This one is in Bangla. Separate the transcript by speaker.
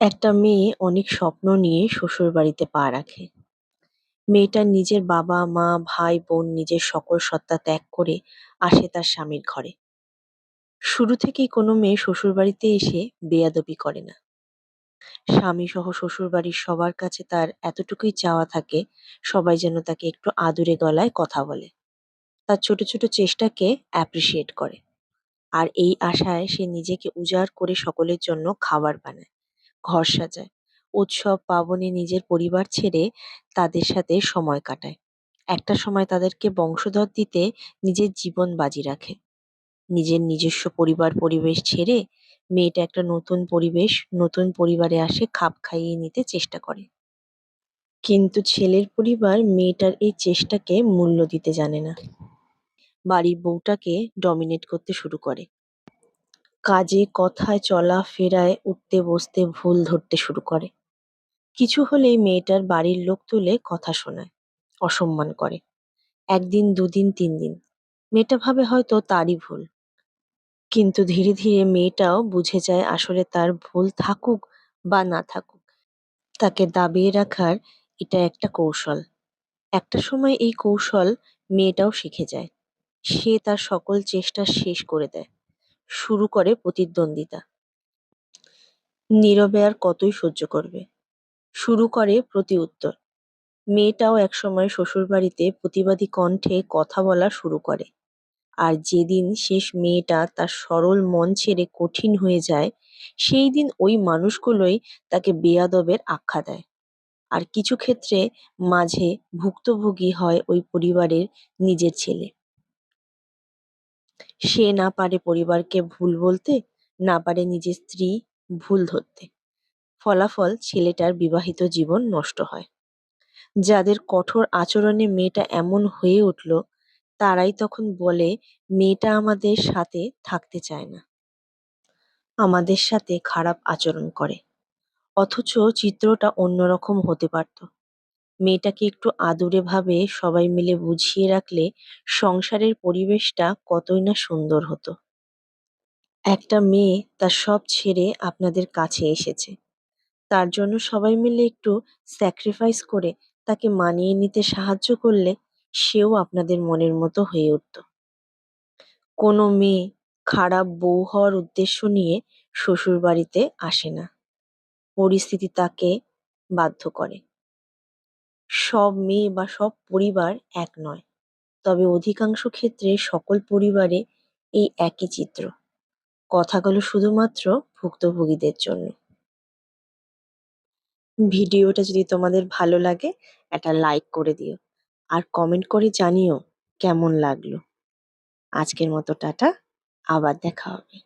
Speaker 1: একটা মেয়ে অনেক স্বপ্ন নিয়ে শ্বশুরবাড়িতে পা রাখে। মেয়েটা নিজের বাবা, মা, ভাই, বোন নিজের সকল সত্তা ত্যাগ করে আসে তার স্বামীর ঘরে। শুরু থেকেই কোনো মেয়ে শ্বশুরবাড়িতে এসে বেয়াদবি করে না। স্বামী স্বামীসহ শ্বশুরবাড়ির সবার কাছে তার এতটুকুই চাওয়া থাকে সবাই যেন তাকে একটু আদুরে গলায় কথা বলে। তার ছোট ছোট চেষ্টাকে অ্যাপ্রিসিয়েট করে। আর এই আশায় সে নিজেকে উজাড় করে সকলের জন্য খাবার বানায়। ঘর সাজায়, উৎসব পার্বণে নিজের পরিবার ছেড়ে তাদের সাথে সময় কাটায়। একটা সময় তাদেরকে বংশধর দিতে নিজের জীবন বাজি রাখে। নিজের নিজস্ব পরিবার পরিবেশ ছেড়ে মেয়েটা একটা নতুন পরিবেশ, নতুন পরিবারে আসে খাপ খাইয়ে নিতে চেষ্টা করে। কিন্তু ছেলের পরিবার মেয়েটার এই চেষ্টাকে মূল্য দিতে জানে না। বাড়ির বউটাকে ডমিনেট করতে শুরু করে। কাজে, কথায়, চলা-ফেরায়, উঠতে বসতে ভুল ধরতে শুরু করে। কিছু হলেই মেয়েটার বাড়ির লোক তুলে কথা শোনায়, অসম্মান করে। একদিন, দুদিন, তিন দিন। মেয়েটা ভাবে হয়তো তারই ভুল। কিন্তু ধীরে ধীরে মেয়েটাও বুঝে যায় আসলে তার ভুল থাকুক বা না থাকুক, তাকে দাবিয়ে রাখার এটা একটা কৌশল। একটা সময় এই কৌশল মেয়েটাও শিখে যায়। সে তার সকল চেষ্টা শেষ করে দেয়। শুরু করে প্রতিদ্বন্দ্বিতা। নীরবে আর কতই সহ্য করবে? শুরু করে প্রতিউত্তর। মেয়েটাও একসময় শ্বশুরবাড়িতে প্রতিবাদী কণ্ঠে কথা বলা শুরু করে। আর যেদিন শেষ মেয়েটা তার সরল মন ছেড়ে কঠিন হয়ে যায়, সেই দিন ওই মানুষগুলোই তাকে বেয়াদবের আখ্যা দেয়। আর কিছু ক্ষেত্রে মাঝে ভুক্তভোগী হয় ওই পরিবারের নিজের ছেলে। সে না পারে পরিবারকে ভুল বলতে, না পারে নিজের স্ত্রী ভুল ধরতে। ফলাফল ছেলেটার বিবাহিত জীবন নষ্ট হয়। যাদের কঠোর আচরণে মেয়েটা এমন হয়ে উঠল, তারাই তখন বলে মেয়েটা আমাদের সাথে থাকতে চায় না। আমাদের সাথে খারাপ আচরণ করে। অথচ চিত্রটা অন্যরকম হতে পারত। মেয়েটাকে একটু আদুরে ভাবে সবাই মিলে বুঝিয়ে রাখলে সংসারের পরিবেশটা কতই না সুন্দর হতো। একটা মেয়ে তার সব ছেড়ে আপনাদের কাছে এসেছে। তার জন্য সবাই মিলে একটু স্যাক্রিফাইস করে তাকে মানিয়ে নিতে সাহায্য করলে সেও আপনাদের মনের মতো হয়ে উঠত। কোনো মেয়ে খারাপ বউ হওয়ার উদ্দেশ্য নিয়ে শ্বশুরবাড়িতে আসে না। পরিস্থিতি তাকে বাধ্য করে। সব মেয়ে বা সব পরিবার এক নয়। তবে অধিকাংশ ক্ষেত্রে সকল পরিবারে এই একই চিত্র। কথাগুলো শুধুমাত্র ভুক্তভোগীদের জন্য। ভিডিওটা যদি তোমাদের ভালো লাগে, একটা লাইক করে দিও আর কমেন্ট করে জানিও কেমন লাগল আজকের মতো টাটা, আবার দেখা হবে